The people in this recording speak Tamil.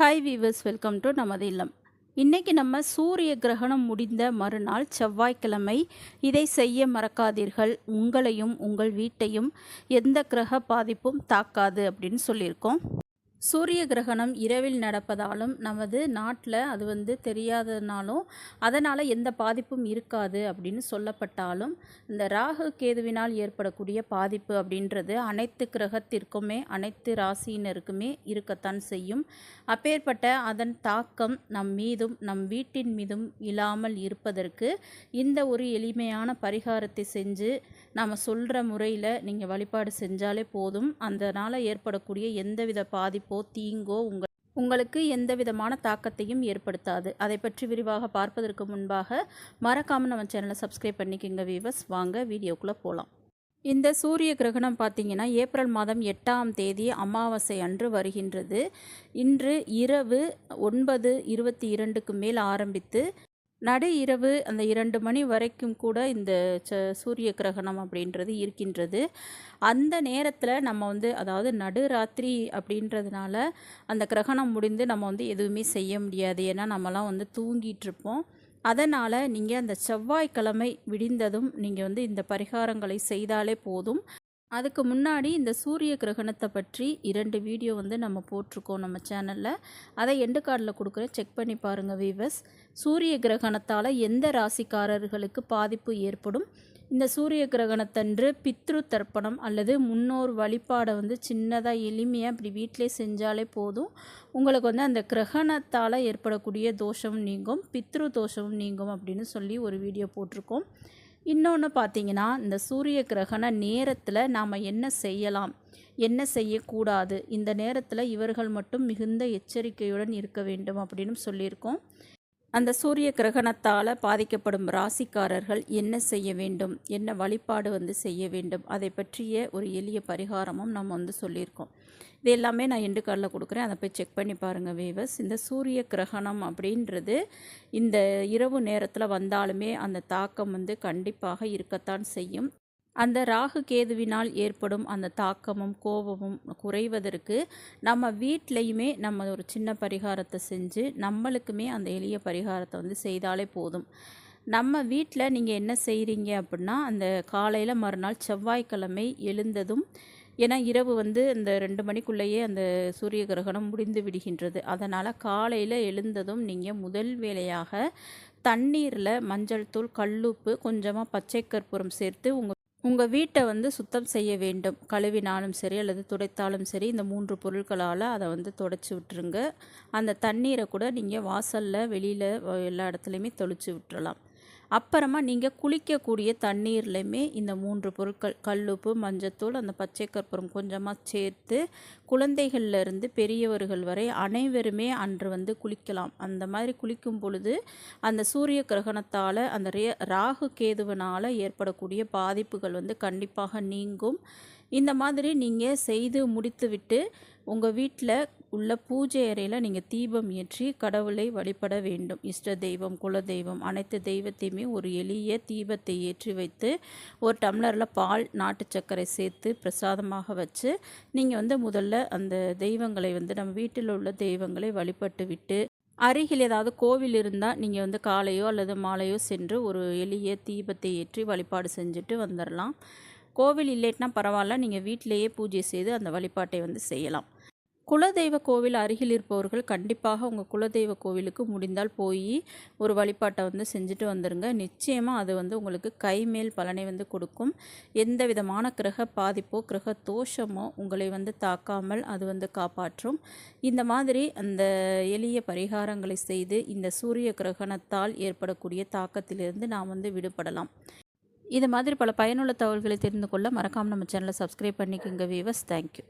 ஹாய் வீவர்ஸ் வெல்கம் டு நமது இல்லம். இன்றைக்கி நம்ம சூரிய கிரகணம் முடிந்த மறுநாள் செவ்வாய்க்கிழமை. இதை செய்ய மறக்காதீர்கள். உங்களையும் உங்கள் வீட்டையும் எந்த கிரக பாதிப்பும் தாக்காது அப்படின்னு சொல்லியிருக்கோம். சூரிய கிரகணம் இரவில் நடப்பதாலும் நமது நாட்டில் அது வந்து தெரியாதனாலும் அதனால் எந்த பாதிப்பும் இருக்காது அப்படின்னு சொல்லப்பட்டாலும் இந்த ராகு கேதுவினால் ஏற்படக்கூடிய பாதிப்பு அப்படின்றது அனைத்து கிரகத்திற்குமே அனைத்து ராசியினருக்குமே இருக்கத்தான் செய்யும். அப்பேற்பட்ட அதன் தாக்கம் நம் மீதும் நம் வீட்டின் மீதும் இல்லாமல் இருப்பதற்கு இந்த ஒரு எளிமையான பரிகாரத்தை செஞ்சு நாம் சொல்கிற முறையில் நீங்கள் வழிபாடு செஞ்சாலே போதும். அதனால் ஏற்படக்கூடிய எந்தவித பாதிப்பு இழப்போ தீங்கோ உங்கள். உங்களுக்கு எந்த விதமான தாக்கத்தையும் ஏற்படுத்தாது. அதை பற்றி விரிவாக பார்ப்பதற்கு முன்பாக மறக்காமல் நம்ம சேனலை சப்ஸ்கிரைப் பண்ணிக்கோங்க வீவர்ஸ் வாங்க வீடியோக்குள்ளே போகலாம் இந்த சூரிய கிரகணம் பார்த்தீங்கன்னா ஏப்ரல் மாதம் எட்டாம் தேதி அமாவாசை அன்று வருகின்றது. இன்று இரவு ஒன்பது இருபத்தி இரண்டுக்கு மேல் ஆரம்பித்து நடு இரவு அந்த இரண்டு மணி வரைக்கும் கூட இந்த ச சூரிய கிரகணம் அப்படின்றது இருக்கின்றது. அந்த நேரத்தில் நம்ம வந்து அதாவது நடு ராத்திரி அப்படின்றதுனால அந்த கிரகணம் முடிந்து நம்ம வந்து எதுவுமே செய்ய முடியாது. ஏன்னா நம்மலாம் வந்து தூங்கிட்டு அதனால் நீங்கள் அந்த செவ்வாய்க்கிழமை விடிந்ததும் நீங்கள் வந்து இந்த பரிகாரங்களை செய்தாலே போதும். அதுக்கு முன்னாடி இந்த சூரிய கிரகணத்தை பற்றி இரண்டு வீடியோ வந்து நம்ம போட்டிருக்கோம் நம்ம சேனலில். அதை எண்டு கார்டில் கொடுக்குறேன் செக் பண்ணி பாருங்கள் வீவர்ஸ் சூரிய கிரகணத்தால் எந்த ராசிக்காரர்களுக்கு பாதிப்பு ஏற்படும்? இந்த சூரிய கிரகணத்தன்று பித்ரு தர்ப்பணம் அல்லது முன்னோர் வழிபாடை வந்து சின்னதாக எளிமையாக இப்படி வீட்டிலே செஞ்சாலே போதும். உங்களுக்கு வந்து அந்த கிரகணத்தால் ஏற்படக்கூடிய தோஷமும் நீங்கும் பித்ரு தோஷமும் நீங்கும் அப்படின்னு சொல்லி ஒரு வீடியோ போட்டிருக்கோம். இன்னொன்று பார்த்தீங்கன்னா இந்த சூரிய கிரகண நேரத்தில் நாம் என்ன செய்யலாம்? என்ன செய்யக்கூடாது? இந்த நேரத்தில் இவர்கள் மட்டும் மிகுந்த எச்சரிக்கையுடன் இருக்க வேண்டும் அப்படின்னு சொல்லியிருக்கோம். அந்த சூரிய கிரகணத்தால் பாதிக்கப்படும் ராசிக்காரர்கள் என்ன செய்ய வேண்டும்? என்ன வழிபாடு வந்து செய்ய வேண்டும்? அதை பற்றிய ஒரு எளிய பரிகாரமும் நம்ம வந்து சொல்லியிருக்கோம். இது எல்லாமே நான் எண்டு கார்டில் கொடுக்குறேன். அதை போய் செக் பண்ணி பாருங்கள் வேவஸ் இந்த சூரிய கிரகணம் அப்படின்றது இந்த இரவு நேரத்தில் வந்தாலுமே அந்த தாக்கம் வந்து கண்டிப்பாக இருக்கத்தான் செய்யும். அந்த ராகு கேதுவினால் ஏற்படும் அந்த தாக்கமும் கோபமும் குறைவதற்கு நம்ம வீட்லேயுமே நம்ம ஒரு சின்ன பரிகாரத்தை செஞ்சு நம்மளுக்குமே அந்த எளிய பரிகாரத்தை வந்து செய்தாலே போதும். நம்ம வீட்டில் நீங்கள் என்ன செய்கிறீங்க அப்படின்னா அந்த காலையில் மறுநாள் செவ்வாய்க்கிழமை எழுந்ததும் ஏன்னா இரவு வந்து இந்த ரெண்டு மணிக்குள்ளேயே அந்த சூரிய கிரகணம் முடிந்து விடுகின்றது. அதனால் காலையில் எழுந்ததும் நீங்கள் முதல் வேலையாக தண்ணீரில் மஞ்சள் தூள் கல்லுப்பு கொஞ்சமாக பச்சை கற்பூரம் சேர்த்து உங்கள் உங்கள் வீட்டை வந்து சுத்தம் செய்ய வேண்டும். கழுவினாலும் சரி அல்லது துடைத்தாலும் சரி இந்த மூன்று பொருட்களால் அதை வந்து துடைச்சி விட்டுருங்க. அந்த தண்ணீரை கூட நீங்கள் வாசலில் வெளியில் எல்லா இடத்துலையுமே தொளிச்சு விட்டுறலாம். அப்புறமா நீங்கள் குளிக்கக்கூடிய தண்ணீர்லையுமே இந்த மூன்று பொருட்கள் கல்லுப்பு மஞ்சத்தூள் அந்த பச்சை கற்பூரம் கொஞ்சமாக சேர்த்து குழந்தைகள்லேருந்து பெரியவர்கள் வரை அனைவருமே அன்று வந்து குளிக்கலாம். அந்த மாதிரி குளிக்கும் பொழுது அந்த சூரிய கிரகணத்தால் அந்த ரே ராகு கேதுவனால் ஏற்படக்கூடிய பாதிப்புகள் வந்து கண்டிப்பாக நீங்கும். இந்த மாதிரி நீங்கள் செய்து முடித்துவிட்டு உங்கள் வீட்டில் உள்ள பூஜை அறையில் நீங்கள் தீபம் ஏற்றி கடவுளை வழிபட வேண்டும். இஷ்ட தெய்வம் குல தெய்வம் அனைத்து தெய்வத்தையுமே ஒரு எளிய தீபத்தை ஏற்றி வைத்து ஒரு டம்ளரில் பால் நாட்டு சர்க்கரை சேர்த்து பிரசாதமாக வச்சு நீங்கள் வந்து முதல்ல அந்த தெய்வங்களை வந்து நம்ம வீட்டில் உள்ள தெய்வங்களை வழிபட்டு விட்டு அருகில் ஏதாவது கோவில் இருந்தால் நீங்கள் வந்து காலையோ அல்லது மாலையோ சென்று ஒரு எளிய தீபத்தை ஏற்றி வழிபாடு செஞ்சுட்டு வந்துடலாம் கோவில் இல்லைன்னா பரவாயில்ல நீங்கள் வீட்டிலேயே பூஜை செய்து அந்த வழிபாட்டை வந்து செய்யலாம். குலதெய்வ கோவில் அருகில் இருப்பவர்கள் கண்டிப்பாக உங்கள் குலதெய்வ கோவிலுக்கு முடிந்தால் போய் ஒரு வழிபாட்டை வந்து செஞ்சுட்டு வந்துடுங்க நிச்சயமாக அது வந்து உங்களுக்கு கைமேல் பலனை வந்து கொடுக்கும். எந்த விதமான கிரக பாதிப்போ கிரக தோஷமோ உங்களை வந்து தாக்காமல் அது வந்து காப்பாற்றும். இந்த மாதிரி அந்த எளிய பரிகாரங்களை செய்து இந்த சூரிய கிரகணத்தால் ஏற்படக்கூடிய தாக்கத்திலிருந்து நாம் வந்து விடுபடலாம். இது மாதிரி பல பயனுள்ள தகவல்களை தெரிந்து கொள்ள மறக்காமல் நம்ம சேனலை சப்ஸ்கிரைப் பண்ணிக்கோங்க வீவர்ஸ் தேங்க்யூ